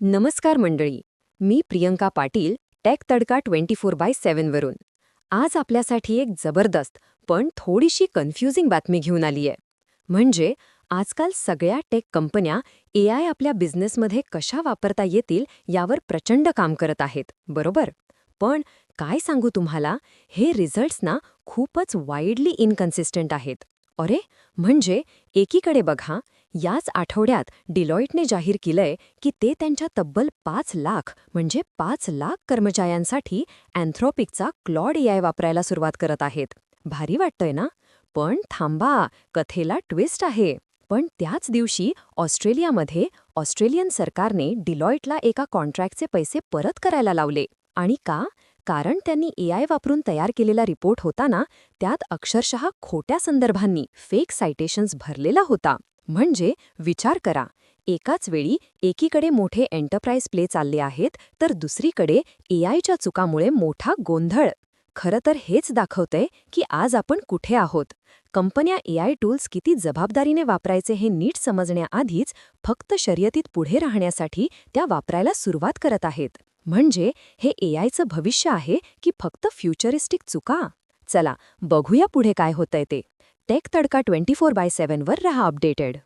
नमस्कार मंडळी मी Priyanka Patil tech Tadka twenty four by सेव्हनवरून आज आपल्यासाठी एक जबरदस्त पण थोडीशी कन्फ्युजिंग बातमी घेऊन आली आहे म्हणजे आजकाल सगळ्या टेक कंपन्या ए आय आपल्या बिझनेसमध्ये कशा वापरता येतील यावर प्रचंड काम करत आहेत बरोबर? पण काय सांगू तुम्हाला हे रिझल्ट्स ना खूपच वाईडली इनकन्सिस्टंट आहेत. अरे म्हणजे एकीकडे बघा याच आठवड्यात डिलॉईटने जाहीर केलंय की ते त्यांच्या तब्बल पाच लाख म्हणजे पाच लाख कर्मचाऱ्यांसाठी अँथ्रॉपिकचा क्लॉड एआय वापरायला सुरुवात करत आहेत. भारी वाटतंय ना? पण थांबा कथेला ट्विस्ट आहे. पण त्याच दिवशी ऑस्ट्रेलियामध्ये ऑस्ट्रेलियन सरकारने डिलॉईटला एका कॉन्ट्रॅक्टचे पैसे परत करायला लावले. आणि का? कारण त्यांनी एआय वापरून तयार केलेला रिपोर्ट होता ना त्यात अक्षरशः खोट्या संदर्भांनी फेक सायटेशन्स भरलेला होता. म्हणजे विचार करा. एकाच वेळी एकीकडे मोठे एंटरप्राइज प्ले चालले आहेत तर दुसरीकडे एआयच्या चुकामुळे मोठा गोंधळ. खरं तर हेच दाखवतंय की आज आपण कुठे आहोत. कंपन्या एआय टूल्स किती जबाबदारीने वापरायचे हे नीट समजण्याआधीच फक्त शर्यतीत पुढे राहण्यासाठी त्या वापरायला सुरुवात करत आहेत. म्हणजे हे एआयचं भविष्य आहे की फक्त फ्युचरिस्टिक चुका? चला बघूया पुढे काय होतंय ते. टेक तडका ट्वेंटी फोर बाय सेव्हनवर रहा अपडेटेड.